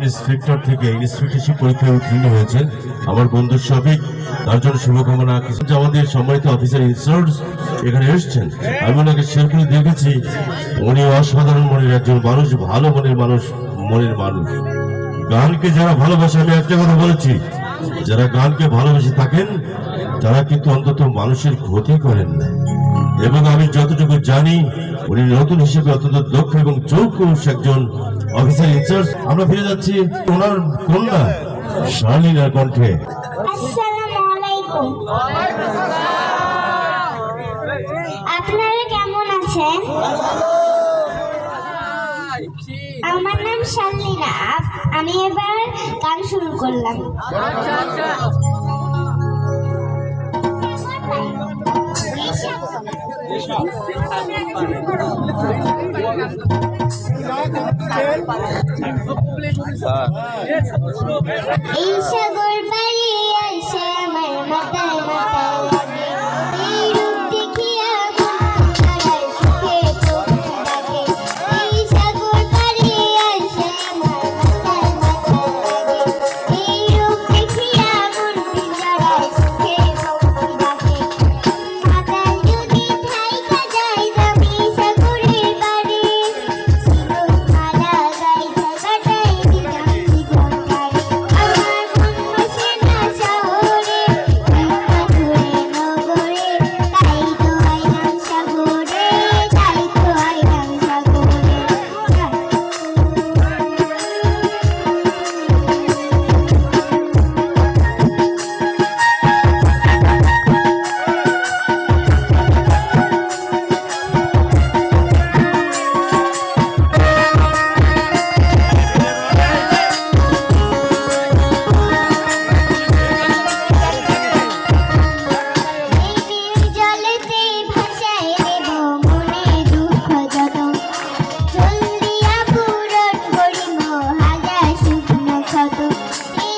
Inspector থেকে পরীক্ষায় উত্তীর্ণ হয়েছেন আমার বন্ধু তার জন্য শুভকামনা। আমাদের সম্মানিত অফিসার এখানে এসেছেন। আমি ওনাকে দেখেছি। উনি অসাধারণ মনের একজন মানুষ, ভালো মনের মানুষ মনের মানুষ। গানকে যারা ভালোবাসে, আমি একটা কথা বলেছি, যারা গানকে ভালোবেসে থাকেন, তারা কিন্তু অন্তত মানুষের ক্ষতি করেন না। এবং আমি যতটুকু জানি, উনি নতুন হিসেবে অত্যন্ত দক্ষ এবং চৌকুশ একজন অফিসার ইনচার্জ আমরা ফিরে যাচ্ছি ওনার কন্যা শার্লিনার কণ্ঠে। আপনারা কেমন আছেন? আমার নাম শালিনা। আমি এবার গান শুরু করলাম। এই সাগর পাড়ি Thank.